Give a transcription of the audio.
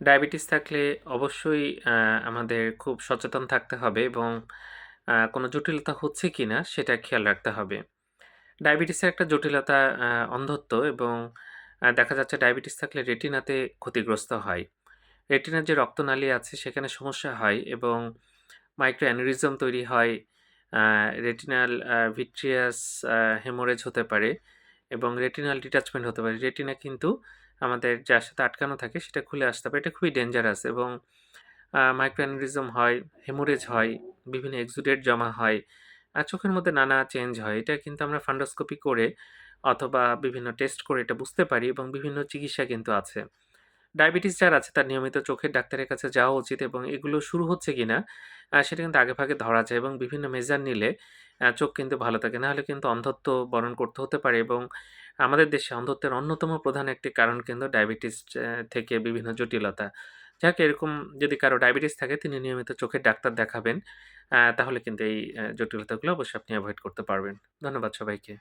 Diabetes থাকলে অবশ্যই আমাদের খুব সচেতন থাকতে হবে এবং কোনো জটিলতা হচ্ছে কি না সেটা খেয়াল রাখতে হবে। ডায়াবেটিসের একটা জটিলতা অন্ধত্ব এবং দেখা যাচ্ছে ডায়াবেটিস থাকলে রেটিনাতে ক্ষতিগ্রস্ত হয়। রেটিনার যে রক্তনালী আছে সেখানে সমস্যা হয় এবং মাইক্রো অ্যানিউরিজম তৈরি হয়। রেটিনাল ভিট্রিয়াস হেমোরেজ হতে পারে এবং রেটিনাল ডিটাচমেন্ট হতে পারে। রেটিনা কিন্তু আমাদের যার সাথে আটকানো থাকে সেটা খুলে আসতে পারে। এটা খুবই ডেঞ্জারাস এবং আ হয়, হেমোরেজ হয়, বিভিন্ন এক্সুডেট জমা হয়। আর চোখের মধ্যে নানা চেঞ্জ হয়। এটা কিন্তু আমরা ফান্ডোস্কোপি করে অথবা বিভিন্ন টেস্ট করে এটা বুঝতে পারি এবং বিভিন্ন চিকিৎসা কিন্তু আছে। ডায়াবেটিস যার আছে তার নিয়মিত চোখের ডাক্তারের কাছে যাওয়া উচিত এবং এগুলো শুরু হচ্ছে কিনা আ সেটা কিন্তু আগে আগেভাগে ধরা যায় এবং বিভিন্ন মেজার নিলে চোখ কিন্তু ভালো থাকে। নাহলে কিন্তু অন্ধত্ব বরণ করতে হতে পারে এবং আমাদের দেশে অন্ধত্বের অন্যতম প্রধান একটি কারণ কিন্তু ডায়াবেটিস থেকে বিভিন্ন জটিলতা। যাক, এরকম যদি কারও ডায়াবেটিস থাকে, তিনি নিয়মিত চোখের ডাক্তার দেখাবেন। তাহলে কিন্তু এই জটিলতাগুলো অবশ্যই আপনি অ্যাভয়েড করতে পারবেন। ধন্যবাদ সবাইকে।